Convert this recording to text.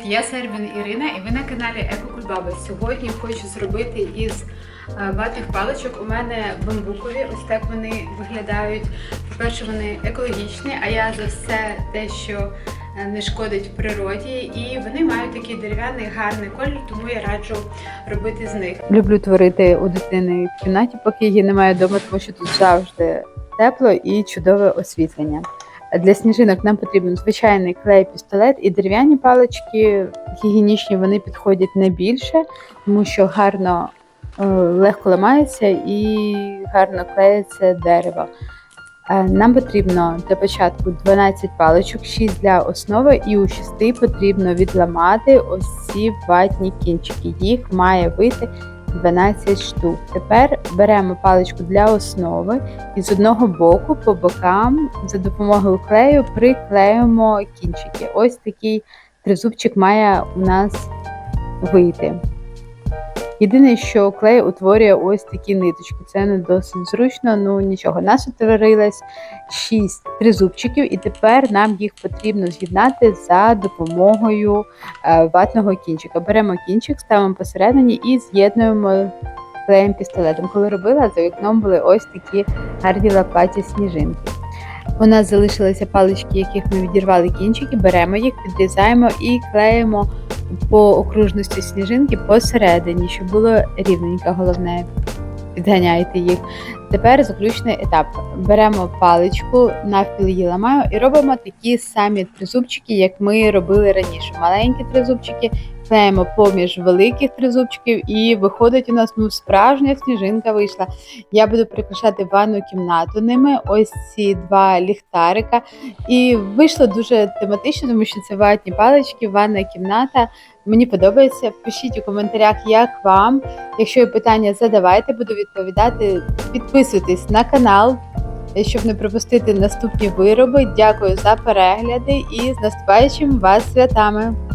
Привіт, я Сербін Ірина і ви на каналі Екокульбаба. Сьогодні хочу зробити із е, ватних паличок. У мене бамбукові, ось так вони виглядають. По-перше, вони екологічні, а я за все те, що е, не шкодить природі, і вони мають такий дерев'яний гарний колір, тому я раджу робити з них. Люблю творити у дитини в кімнаті, поки її немає вдома, тому що тут завжди тепло і чудове освітлення. Для сніжинок нам потрібен звичайний клей пістолет і дерев'яні палички гігієнічні вони підходять не більше, тому що гарно е, легко ламається і гарно клеїться дерево. Е, Нам потрібно для початку 12 паличок, 6 для основи, і у 6 потрібно відламати ось ці ватні кінчики. Їх має вийти 12 штук. Тепер беремо паличку для основи і з одного боку по бокам за допомогою клею приклеїмо кінчики. Ось такий тризубчик має у нас вийти. Єдине, що клей утворює ось такі ниточки. Це не досить зручно, ну нічого. Нас утворилось 6 тризубчиків, і тепер нам їх потрібно з'єднати за допомогою е, ватного кінчика. Беремо кінчик, ставимо посередині і з'єднуємо клеєм пістолетом. Коли робила, за вікном були ось такі гарні лопаті сніжинки. У нас залишилися палички, яких ми відірвали кінчики, беремо їх, підрізаємо і клеїмо по окружності сніжинки посередині, щоб було рівненько, головне, підганяйте їх. Тепер заключний етап. Беремо паличку, навпіл її ламаю і робимо такі самі тризубчики, як ми робили раніше. Маленькі тризубчики клеїмо поміж великих тризубчиків, і виходить у нас ну, справжня сніжинка вийшла. Я буду прикрашати ванну кімнату ними. Ось ці два ліхтарика. І вийшло дуже тематично, тому що це ватні палички, ванна кімната. Мені подобається. Пишіть у коментарях, як вам. Якщо є питання, задавайте, буду відповідати. Підписуйтесь на канал, щоб не пропустити наступні вироби. Дякую за перегляди і з наступаючим вас святами!